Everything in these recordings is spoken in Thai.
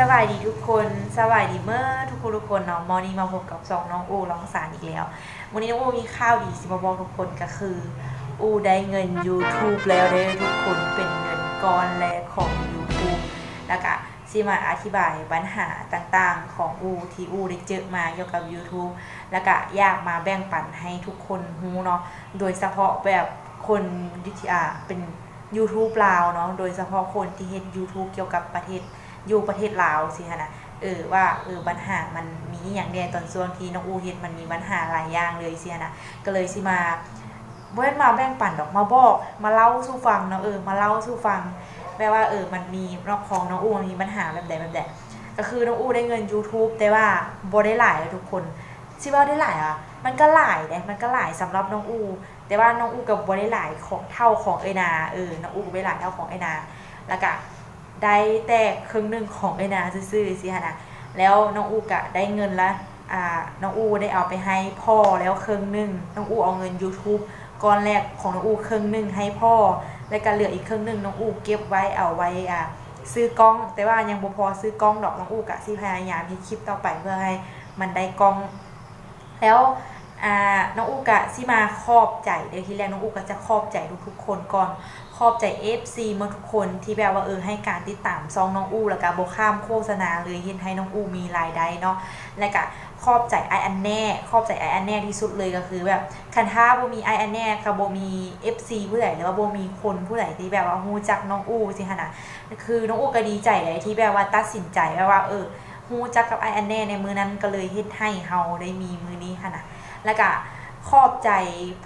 สวัสดีทุกคนสวัสดีเมื่อทุกคนทุกคนเนาะมอนี้มาพบกับสองน้องอูร้องสารอีกแล้ว วันนี้น้องอูมีข้าวดีสิมาบอกทุกคนก็คือ อูได้เงิน YouTube แล้วเด้ทุกคนเป็นเงินก้อนแรกของ YouTube แล้วก็สิมาอธิบายปัญหาต่างๆ ของอูที่อูได้เจอมาเกี่ยวกับ YouTube แล้วก็อยากมาแบ่งปันให้ทุกคนรู้เนาะโดยเฉพาะแบบคนที่อ่าเป็น YouTube ลาวเนาะโดยเฉพาะคนที่เฮ็ด YouTube เกี่ยวกับประเทศ อยู่ประเทศลาวสิฮะนะเออว่าเออปัญหามันมีอย่างเดียตอนช่วงที่น้องอูเฮ็ดมันมีปัญหาหลายอย่างเลยสิฮะนะก็เลยสิมาเว้นมาแบ่งปันดอกมาบอก มาเล่าสู่ฟังเนาะเออมาเล่าสู่ฟังแปลว่าเออมันมีรอบของน้องอูมันมีปัญหาแบบใดแบบใดก็คือน้องอูได้เงิน YouTube แต่ว่าบ่ได้หลายทุกคนสิว่าได้หลายอะมันก็หลายเด้มันก็หลายสำหรับน้องอู แต่ว่าน้องอูกับบ่ได้หลายของเท่าของเอนาเออน้องอูก็บ่ได้หลายเท่าของเอนาแล้วก็ ได้แต่ครึ่งหนึ่งของไอ้นาซื่อๆสิฮะนะแล้วน้องอูกะได้เงินละอ่าน้องอูได้เอาไปให้พ่อแล้วครึ่งหนึ่งน้องอูเอาเงิน YouTube ก้อนแรกของน้องอูครึ่งหนึ่งให้พ่อ แล้วก็เหลืออีกครึ่งหนึ่งน้องอูเก็บไว้เอาไว้อ่าซื้อกล้อง แต่ว่ายังบ่พอซื้อกล้องดอกน้องอูกะสิพยายามเฮ็ดคลิปต่อไปเพื่อให้มันได้กล้อง แล้ว อ่าน้องอูกะสิมาขอบใจเดี๋ยวทีแรกน้องอูกะจะขอบใจทุกๆคนก่อนขอบใจ FC มาทุกคนที่แบบว่าเออให้การติดตามซองน้องอูแล้วก็บข้ามโฆษณาเลยเห็นให้น้องอูมีรายได้เนาะแล้วก็ขอบใจไออันแน่ขอบใจไออันแน่ที่สุดเลยก็คือแบบคันถ้าโบมีไออันแน่ก็บ่มี FC ผู้ใดหรือว่าโบมีคนผู้ใดที่แบบว่าฮู้จักน้องอูสิคะนะคือน้องอูก็ดีใจเลยที่แบบว่าตัดสินใจแบบว่าเออฮู้จักกับไออันแน่ในมือนั้นก็เลยเฮ็ดให้เฮาได้มีมือนี้ค่ะนะ แล้วก็ขอบใจ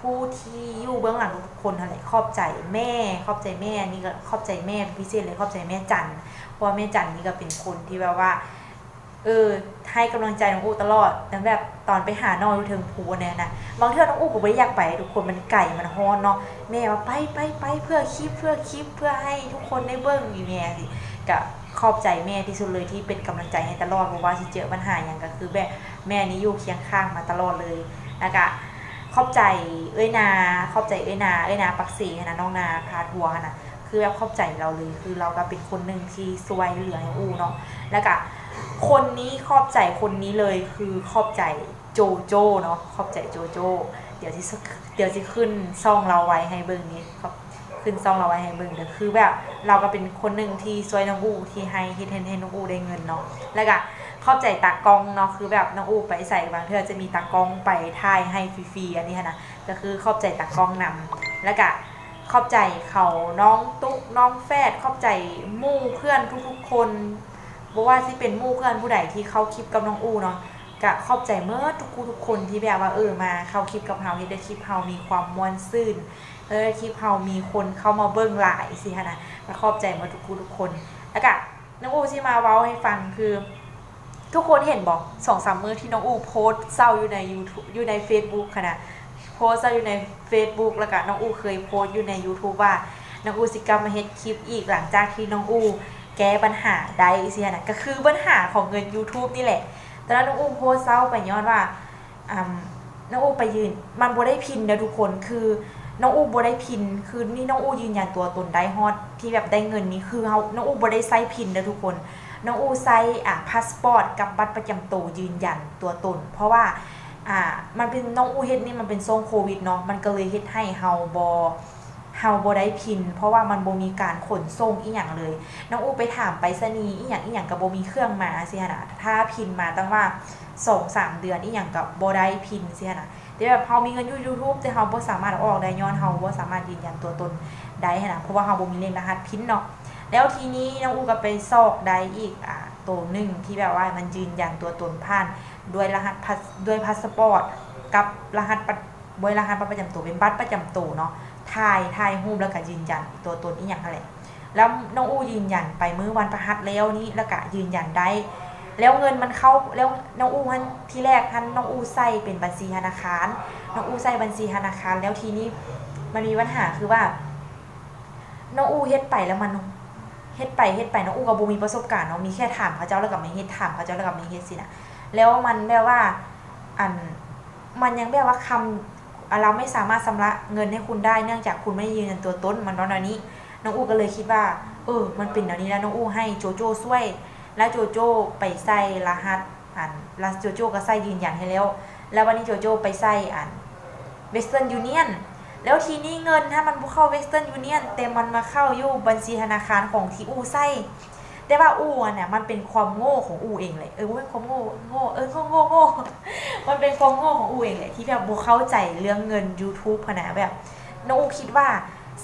ผู้ที่อยู่เบื้องหลังทุกคนนั่นแหละขอบใจแม่ ขอบใจแม่นี่ก็ขอบใจแม่พิเศษเลยขอบใจแม่จันเพราะว่าแม่จันนี่ก็เป็นคนที่แบบว่า เออให้กำลังใจน้องอูตลอดแต่แบบตอนไปหาน้องอยู่เทิงภูเนี่ยนะบางเทื่อน้องอูก็ไม่ได้อยากไป ทุกคนมันไก่มันฮอนเนาะแม่ว่าไปไปไปเพื่อคลิปเพื่อคลิปเพื่อให้ทุกคนได้เบิ้งอยู่แม่สิก็ขอบใจแม่ที่สุดเลยที่เป็นกำลังใจให้ตลอดเพราะว่าที่เจอปัญหาอย่างก็คือแบบแม่นี่อยู่เคียงข้างมาตลอดเลย แล้วก็ขอบใจเอ้ยนาขอบใจเอ้ยนาเอ้ยนาปักสีนะน้องนาพาทัวร์นะคือแบบขอบใจเราเลยคือเราก็เป็นคนหนึ่งที่สวยเหลืออูเนาะแล้วก็คนนี้ขอบใจคนนี้เลยคือขอบใจโจโจเนาะขอบใจโจโจเดี๋ยวที่เดี๋ยวที่ขึ้นซ่องเราไว้ให้เบิ่งนี้ครับขึ้นซ่องเราไว้ให้เบิ่งเดี๋ยวคือแบบเราก็เป็นคนหนึ่งที่สวยน้องอูที่ให้ที่เทนให้น้องอูได้เงินเนาะแล้วก็ ข้าใจตากล้องเนาะคือแบบน้องอูไปใส่บางเทื่อจะมีตากล้องไปถ่ายให้ฟรีๆอันนี้นะก็คือขอบใจตากล้องนำแล้วก็ขอบใจเขาน้องตุ๊กน้องแฟดขอบใจมู่เพื่อนทุกๆคนบอกว่าที่เป็นมู่เพื่อนผู้ใดที่เข้าคลิปกับน้องอูเนาะก็ขอบใจเมื่อทุกคู่ทุกคนที่แบบว่าเออมาเข้าคลิปกับเฮาเฮ็ดให้คลิปเฮามีความม่วนซื่นเออคลิปเฮามีคนเข้ามาเบิ่งหลายสิค่ะนะก็ขอบใจเมื่อทุกคู่ทุกคน แล้วก็น้องอูที่มาเว้าให้ฟังคือ ทุกคนเห็นบอกสองสามมือที่น้องอูโพสเศร้าอยู่ใน YouTube อยู่ใน Facebook ค่ะนะโพสเศร้าอยู่ใน Facebook แล้วก็น้องอูเคยโพสอยู่ใน YouTube ว่าน้องอูสิกลับมาเฮ็ดคลิปอีกหลังจากที่น้องอูแก้ปัญหาได้เสียนะก็คือปัญหาของเงิน YouTube นี่แหละ ตอนนั้นน้องอูโพสเศร้าไปย้อนว่าอ่าน้องอูไปยืน มันบ่ได้พินนะทุกคนคือน้องอูบ่ได้พิน คือนี่น้องอูยืนยันตัวตนได้ฮอตที่แบบได้เงินนี้คือเฮาน้องอูบ่ได้ใส่พินนะทุกคน น้องอูไซอะพาสปอร์ตกับบัตรประจำตัวยืนยันตัวตน เพราะว่าอ่ามันเป็นน้องอูเฮ็ดนี่มันเป็นช่วงโควิดเนาะมันก็เลยเฮ็ดให้เฮาบอเฮาบได้พิน เพราะว่ามันบ่มีการขนส่งอีหยังเลย น้องอูไปถามไปรษณีย์อีหยังอีหยังก็บ่มีเครื่องมาสิฮะนะถ้าพินมาตั้งว่า2 3เดือนอีหยังก็บ่ได้พินสิฮะนะแต่แบบเฮามีเงินอยู่ YouTube แต่เฮาบ่สามารถออกได้ย้อนเฮาบ่สามารถยืนยันตัวตนได้หั้นนะเพราะว่าเฮาบ่มีเลขรหัสพินเนาะ แล้วทีนี้น้องอูก็ไปซอกได้อีกอ่าตัวหนึ่งที่แบบว่ามันยืนยันตัวตนผ่านด้วยรหัสพาสด้วยพาสปอร์ตกับรหัสประด้วยรหัสประจำตัวเป็นบัตรประจำตัวเนาะถ่ายถ่ายรูปแล้วก็ยืนยันตัวตนอีกอย่างอะไรแล้วน้องอูยืนยันไปมื้อวันประหัสแล้วนี้แล้วก็ยืนยันได้ แล้วเงินมันเข้าแล้วน้องอูท่านที่แรกท่านน้องอูใส่เป็นบัญชีธนาคารน้องอูใส่บัญชีธนาคาร แล้วทีนี้มันมีปัญหาคือว่าน้องอูเฮ็ดไปแล้วมัน เฮ็ดไปเฮ็ดไปน้องอูกับบูมีประสบการณ์เนาะมีแค่ถามเขาเจ้าแล้วกับไม่เฮ็ดถามเขาเจ้าแล้วกับไม่เฮ็ดสินะแล้วมันแบบว่าอันมันยังแบบว่าคำอะเราไม่สามารถชำระเงินให้คุณได้เนื่องจากคุณไม่ยืนยันตัวตนมันตอนนี้ น้องอูก็เลยคิดว่า เออ มันเป็นแบบนี้แล้วน้องอูให้โจโจ้ช่วย แล้วโจโจ้ไปใส่รหัสอันแล้วโจโจ้ก็ใส่ยืนยันให้แล้ว แล้ววันนี้โจโจ้ไปใส่อัน Western Union แล้วทีนี้เงินถ้ามันบ่เข้า Western Union แต่มันมาเข้าอยู่บัญชีธนาคารของที่อูใส่แต่ว่าอูเนี่ยมันเป็นความโง่ของอูเองเลยเออบ่เป็นความโง่โง่เออโง่โง่โง่มันเป็นความโง่ของอูเองเลยที่แบบบ่เข้าใจเรื่องเงิน YouTube พะนะแบบน้องอูคิดว่า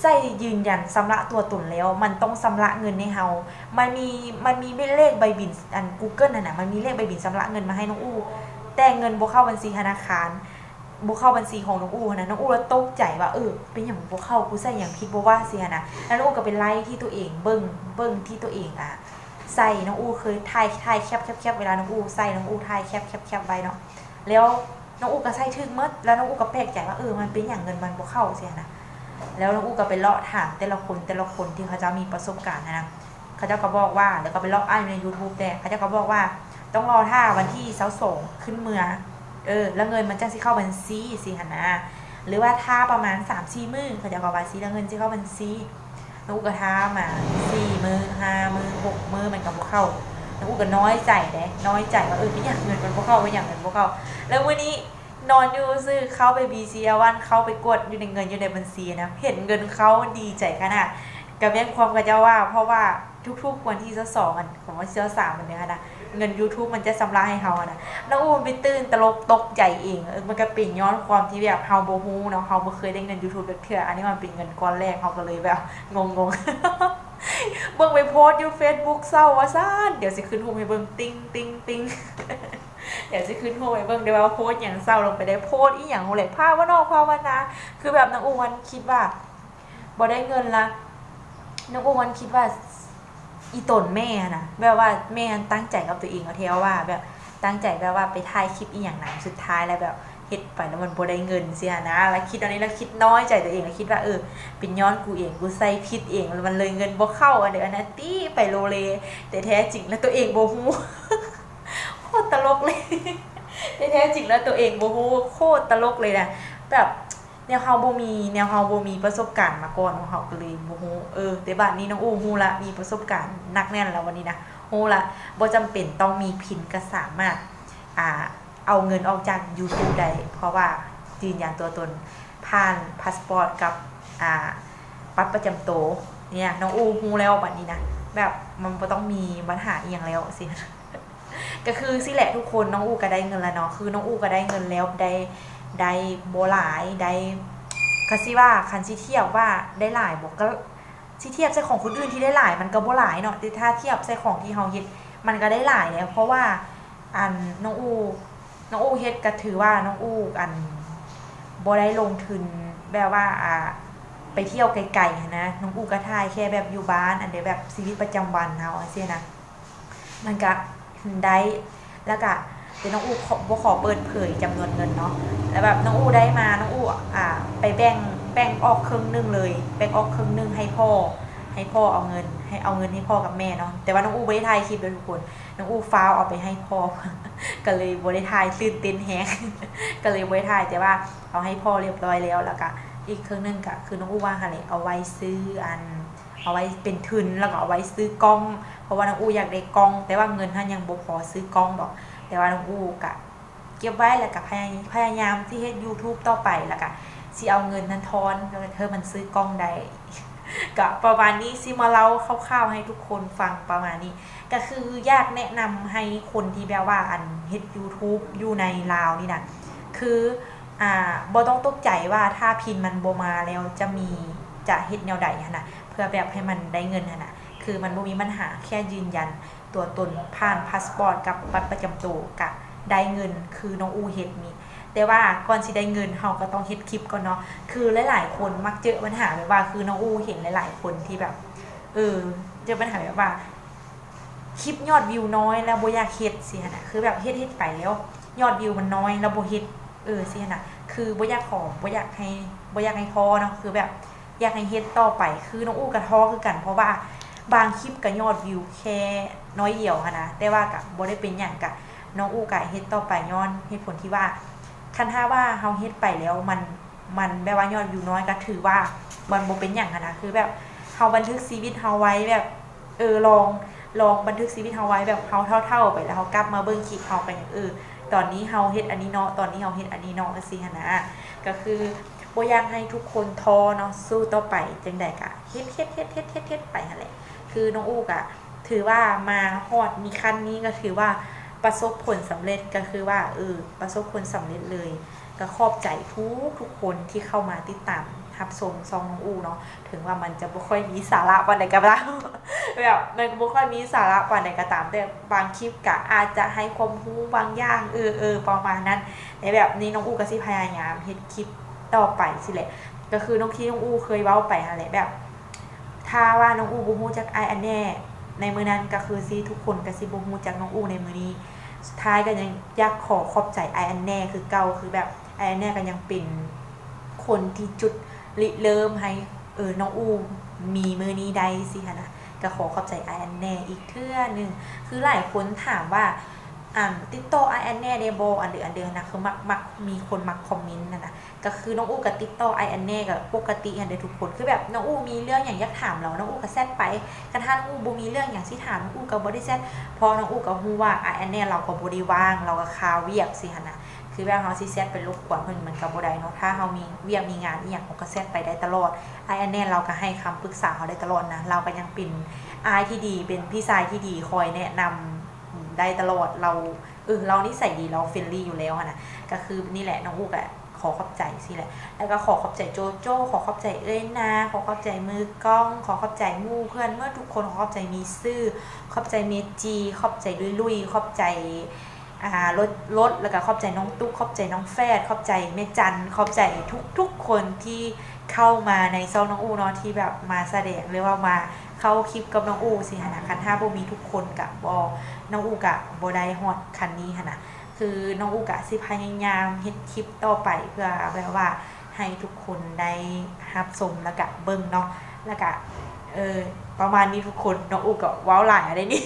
ใส่ยืนยันสำระตัวตนแล้ว มันต้องสำระเงินให้เฮา มันมีมันมีเลขใบบินอัน Google น่ะนะมันมีเลขใบบินสำระเงินมาให้น้องอูแต่เงินบ่เข้าบัญชีธนาคาร บ่เข้าบัญชีของน้องอูนะน้องอูแล้วตกใจว่าเออเป็นหยังบ่เข้ากูใส่หยังผิดบ่ว่าเสียนะแล้วน้องอูก็ไปไล่ที่ตัวเองเบิ่งเบิ่งที่ตัวเองอะใส่น้องอูเคยถ่ายถ่ายแคปแคปแคปเวลาน้องอูใส่น้องอูถ่ายแคปแคปแคปไว้เนาะแล้วน้องอูก็ใส่ถึกหมดแล้วน้องอูก็แปลกใจว่าเออมันเป็นหยังเงินมันบ่เข้าเสียนะแล้วน้องอูก็ไปเลาะถามแต่ละคนแต่ละคนที่เขาจะมีประสบการณ์นะเขาเจ้าก็บอกว่าแล้วก็ไปเลาะอ่านใน YouTube แต่เขาเจ้าก็บอกว่า ต้องรอถ้าวันที่เสาสองขึ้นเมือง เออ แล้วเงินมันจะสิเข้าบัญชีสิหนนะหรือว่าถ้าประมาณ3ามสี่มือเขาจะบอกว่าสิแล้วเงินจะเข้าบัญชีแล้วอูก็ท้ามาสี่มือห้ามือหกมือมันก็บ่เข้าแล้วอูก็น้อยใจเด้น้อยใจว่าเออเป็นอยางเงินมันบ่เข้าเป็นอยางเงินบ่เข้า แล้ววันนี้นอนอยู่ซื้อเข้าไปบีซีวันเข้าไปกดอยู่ในเงินอยู่ในบัญชีนะเห็นเงินเขาดีใจขนาดกับแม่ความกับเจ้าว่า เพราะว่าทุกๆวันที่เสาสองอันของวันที่เสาสามมันเนี่ยนะ เงิน YouTube มันจะสำราญให้เขาอะนะแล้วอูมันไปตื่นตลกตกใจเองเออมันก็เป็นย้อนความที่แบบเฮาบ่ฮู้เนาะเฮาบ่เคยได้เงิน YouTube แบบเทื่ออันนี้มันเป็นเงินก้อนแรกเฮาก็เลยแบบงงๆเบิ่งไปโพสต์อยู่ Facebook เศร้าว่าซ่านเดี๋ยวสิขึ้นรูปให้เบิ่งติ้งติ้งติ้งเดี๋ยวสิขึ้นรูปให้เบิ่งเดี๋ยวว่าโพสต์หยังเศร้าลงไปได้โพสต์อีหยังเลยภาพว่านอกภาพว่านาคือแบบน้องอูวันคิดว่าบ่ได้เงินละน้องอูวันคิดว่า อีตนแม่นะแบบว่าแม่ตั้งใจกับตัวเองเอาเทวว่า แบบตั้งใจแบบว่าไปถ่ายคลิปอีอย่างนั้นสุดท้ายแล้วแบบเฮ็ดไปแล้วมันบ่ได้เงินเสียนะแล้วคิดตอนนี้แล้วคิดน้อยใจตัวเองแล้วคิดว่าเออเป็นย้อนกูเองกูใส่ผิดเองแล้วมันเลยเงินบ่เข้าอันเดียวนนั้นตี้ไปโลเล แต่แท้จริงแล้วตัวเองบ่ฮู้โคตรตลกเลยแต่แท้จริงแล้วตัวเองบ่ฮู้โคตรตลกเลยนะแบบ แนวเฮาบ่มีแนวเฮาบ่มีประสบการณ์มาก่อนของเฮาก็เลยบ่ฮู้เออแต่บัดนี้น้องอู้ฮู้ละมีประสบการณ์นักแน่นแล้ววันนี้นะฮู้ละบ่จำเป็นต้องมีพินก็สามารถอ่าเอาเงินออกจาก YouTube ได้เพราะว่ายืนยันตัวตนผ่านพาสปอร์ตกับอ่าบัตรประจำตัวเนี่ยน้องอูฮู้แล้วบัดนี้นะแบบมันบ่ต้องมีปัญหาอีหยังแล้วสิก็คือสิแหละทุกคนน้องอูก็ได้เงินแล้วเนาะคือน้องอูก็ได้เงินแล้วได้ ได้โบหลายได้คาซิว่าคันสิเทียบว่าได้หลายบอกก็สิเทียบใส่ของคนอื่นที่ได้หลายมันก็โบหลายเนาะแต่ถ้าเทียบใส่ของที่เฮาเฮ็ดมันก็ได้หลายแล้วเพราะว่าอันน้องอูน้องอูเฮ็ดก็ถือว่าน้องอูอันบ่ได้ลงทุนแบบว่าอ่าไปเที่ยวไกลๆนะน้องอูก็ถ่ายแค่แบบอยู่บ้าน อันเดียวแบบชีวิตประจำวันเฮาอันเซี่นะมันก็ได้แล้วก็เดี๋ยวน้องอูบ่ขอเปิดเผยจำนวนเงินเนาะ แล้วแบบน้องอูได้มาน้องอูอ่า ไปแบ่งแบ่งออกครึ่งหนึงเลย แบ่งออกครึ่งหนึงให้พ่อ ให้พ่อเอาเงิน ให้เอาเงินให้พ่อกับแม่เนาะแต่ว่าน้องอูไม่ได้ถ่ายคลิปเลยทุกคนน้องอูฟ้าวเอาไปให้พ่อก็เลยบ่ได้ถ่ายตื่นเต้นแฮงก็เลยบ่ได้ถ่ายแต่ว่าเอาให้พ่อเรียบร้อยแล้วแล้วก็อีกครึ่งหนึงก็คือน้องอูว่าหั่นแหละเอาไว้ซื้ออันเอาไว้เป็นทุนแล้วก็เอาไว้ซื้อกล้อง เพราะว่าน้องอูอยากได้กล้อง แต่ว่าเงินท่านยังบ่พอซื้อกล้องดอก แต่ว่าน้องอูกะ เก็บไว้แล้วก็พยายพยายามที่เฮ็ด YouTube ต่อไปแล้วก็สิเอาเงินนั้นทอนแล้วเธอมันซื้อกล้องได้ก็ประมาณนี้สิมาเล่าคร่าวๆให้ทุกคนฟังประมาณนี้ ก็คืออยากแนะนำให้คนที่แบบว่าอันเฮ็ด YouTube อยู่ในลาวนี่นะคืออ่าบ่ต้องตกใจว่าถ้าพินมันบ่มาแล้วจะมีจะเฮ็ดแนวใดหันน่ะเพื่อแบบให้มันได้เงินหันน่ะคือมันบ่มีปัญหาแค่ยืนยันตัวตนผ่านพาสปอร์ตกับบัตรประจำตัวกับ ได้เงินคือน้องอูเฮ็ดนี่แต่ว่าก่อนสิได้เงินเฮาก็ต้องเฮ็ดคลิปก่อนเนาะคือหลายๆคนมักเจอปัญหาแบบว่าคือน้องอูเห็นหลายๆคนที่แบบเออเจอปัญหาแบบว่าคลิปยอดวิวน้อยแล้วบ่อยากเฮ็ดสิหั่นะคือแบบเฮ็ดเฮ็ดไปแล้ว ยอดวิวมันน้อยแล้วบ่เฮ็ดเออสิหั่นะคือบ่อยากขอบ่อยากให้บ่อยากให้ท้อเนาะคือแบบอยากให้เฮ็ดต่อไปคือน้องอู้กับท้อคือกัน เพราะว่าบางคลิปก็ยอดวิวแค่น้อยเดียวหั้นะแต่ว่าก็บ่ได้เป็นหยังกะ น้องอูก็เฮ็ดต่อไปย้อนเหตุผลที่ว่าคันถ้าว่าเฮาเฮ็ดไปแล้วมันมันแบบว่ายอดวิวน้อยก็ถือว่ามันบ่เป็นหยังนะคือแบบเฮาบันทึกชีวิตเฮาไว้แบบเออลองลองบันทึกชีวิตเฮาไว้แบบเฮาเท่า ๆ ไปแล้วเฮากลับมาเบิ่งคลิปเฮากันอย่างเออตอนนี้เฮาเฮ็ดอันนี้เนาะตอนนี้เฮาเฮ็ดอันนี้เนาะจังซี่หันนะก็คือบ่อยากให้ทุกคนท้อเนาะสู้ต่อไปจังได๋ก็เฮ็ดเฮ็ดเฮ็ดเฮ็ดเฮ็ดเฮ็ดไปหั่นแหละคือน้องอูกอะถือว่ามาฮอดมีขั้นนี้ก็ถือว่า ประสบผลสำเร็จก็คือว่าเออประสบผลสำเร็จเลย ก็ขอบใจทุกทุกคนที่เข้ามาติดตามทับชมซองน้องอูเนาะถึงว่ามันจะบ่ค่อยมีสาระปานใดก็ตามแบบมันบ่ค่อยมีสาระปานใดก็ตาม แต่บางคลิปก็อาจจะให้ความรู้บางอย่างเออเออประมาณนั้นในแบบนี้น้องอูก็สิพยายามเฮ็ดคลิปต่อไปสิแหละ ก็คือน้องที่น้องอูเคยเว้าไปนั่นแบบ ถ้าว่าน้องอูบ่ฮู้จักไอายอันแน่ ในมือนั้นก็คือสิทุกคนก็สิบ่ฮู้จักน้องอูในมือนี้ สุดท้ายก็ยังอยากขอขอบใจไอแอนแน่คือเก่าคือแบบไอแอนแน่ก็ยังเป็นคนที่จุดริเริ่มให้เออน้องอูมีมือนี้ได้สิคะนะก็ขอขอบใจไอแอนแน่อีกเทื่อหนึงคือหลายคนถามว่า อ่าติดต่อไออันแน่ได้บ่อันเดืออันเดือนนะคือมักมักมีคนมักคอมเมนต์นะนะก็คือน้องอูกับติดต่อไออันแน่กับปกติอันเดียวทุกคนคือแบบน้องอูมีเรื่องอย่างอยากถามเราน้องอูก็แซดไปกระทั่งน้องอูบ่มีเรื่องอย่างที่ถามน้องอูก็บ่ได้แซดพอน้องอูก็ฮู้ว่าไอะอันเนี้ยเราก็บ่ได้ว่างเราก็คาเวียกสิหั่นน่ะคือแบบเฮาสิแซดไปรบกวนเพิ่นมันก็บ่ได้เนาะถ้าเฮามีเวียกมีงานอีหยังเราก็แซดไปได้ตลอดไอ้อันเนี้ยเราก็ให้คำปรึกษาเขาได้ตลอดนะเราก็ยังเป็นอายที่ดีเป็นพี่ชายที่ดีคอยแนะนำ ได้ตลอดเราเออเรานิสัยดีเราเฟรนลี่อยู่แล้วนะก็คือนี่แหละน้องอูก็ขอขอบใจสิแหละ แล้วก็ขอขอบใจโจโจ้ ขอขอบใจเอ้ยนา ขอขอบใจมือกล้อง ขอขอบใจมู่เพื่อนเมื่อทุกคน ขอขอบใจมีซื่อ ขอบใจเมจี ขอบใจลุยลุย ขอบใจอ่ารถรถ แล้วก็ขอบใจน้องตุ๊ก ขอบใจน้องแฟดขอบใจแม่จัน ขอบใจทุกทุกคนที่เข้ามาในซองน้องอูเนาะที่แบบมาแสดงหรือว่ามา เข้าคลิปกับน้องอูสิหนะคันถ้าบ่มีทุกคนกับบอน้องอูกะบ่ได้ฮอดคันนี้หนนะคือน้องอูกะสิพยายามเฮ็ดคลิปต่อไปเพื่อแบบว่าให้ทุกคนได้รับชมแล้วก็เบิ่งเนาะแล้วก็เออประมาณนี้ทุกคนน้องอูก็เว้าวหลายอะไรนี่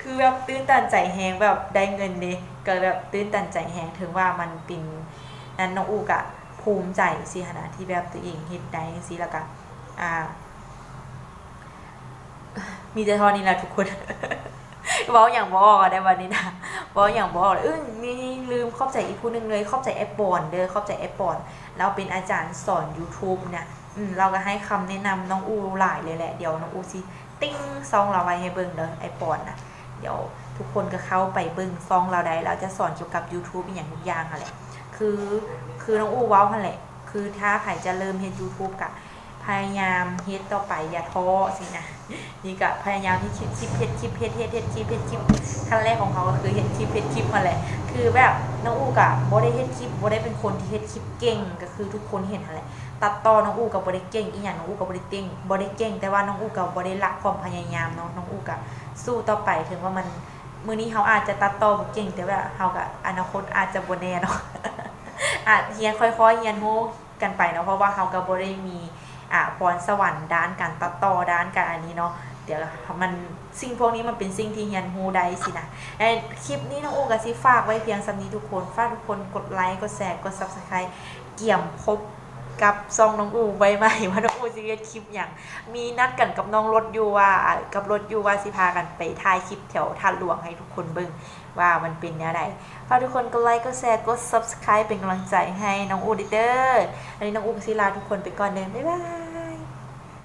คือแบบตื้นตันใจแฮงแบบได้เงินเลยก็แบบตื้นตันใจแฮงถึงว่ามันเป็นนั้นน้องอูกะภูมิใจสิหนนะที่แบบตัวเองเฮ็ดได้สิแล้วก็อ่า มีแต่ทอนี้แหละทุกคนเว้าอย่างบอกได้วันนี้นะเว้าอย่างบอกเลยเอ้ยนี่ลืมขอบใจอีกผู้หนึ่งเลยขอบใจแอปปอนเด้อขอบใจแอปปอนเราเป็นอาจารย์สอน YouTube เนี่ยอืมเราก็ให้คำแนะนำน้องอูหลายเลยแหละเดี๋ยวน้องอูสิติ้งซองเราไว้ให้เบิ่งเด้อไอปอนนะเดี๋ยวทุกคนก็เข้าไปเบิ่งซองเราได้เราจะสอนเกี่ยวกับ YouTube อย่างทุกอย่างอะแหละคือคือน้องอูว้าหั่นแหละ คือถ้าใครจะเริ่มเฮ็ด YouTube กะ พยายามเฮ็ดต่อไปอย่าท้อสินะนี่ก็พยายามที่คลิปคลิปเฮ็ดคลิปเฮ็ดเฮ็ดเฮ็ดคลิปเฮ็ดคลิปขั้นแรกของเขาก็คือเฮ็ดคลิปเฮ็ดคลิปมาแหละคือแบบน้องอูกะบ่ได้เฮ็ดคลิปบ่ได้เป็นคนที่เฮ็ดคลิปเก่งก็คือทุกคนเห็นหั่นแหละตัดต่อน้องอูก็บ่ได้เก่งอีหยังน้องอูก็บ่ได้เก่งบ่ได้เก่ง แต่ว่าน้องอูก็บ่ได้ละความพยายามเนาะน้องอูก็สู้ต่อไปถึงว่ามันมื้อนี้เขาอาจจะตัดต่อบ่เก่ง แต่ว่าเฮาก็อนาคตอาจจะบ่แน่เนาะอาจเรียนค่อยๆเรียนรู้กันไปเนาะเพราะว่าเฮาก็บ่ได้มี อ่าพรสวรรค์ด้านการตัดต่อด้านการอันนี้เนาะเดี๋ยวมันสิ่งพวกนี้มันเป็นสิ่งที่เรียนรู้ได้สินะไอ้คลิปนี้น้องโอก็สิฝากไว้เพียงสำนี้ทุกคนฝากทุกคนกดไลค์กดแชร์กด Subscribe เกี่ยมพบกับซองน้องอูไว้ไหม่ว่าน้องอูจะเฮ็ดคลิปอย่างมีนัดกันกับน้องรถอยู่ว่ากับรถอยู่ว่าสิพากันไปถ่ายคลิปแถวท่าหลวงให้ทุกคนเบิ่งว่ามันเป็นแนวใดฝากทุกคนกดไลค์กดแชร์กด subscribe เป็นกำลังใจให้น้องอูดิเดอร์อันนี้น้องอูกับศิลาทุกคนไปก่อนเดินบ๊ายบาย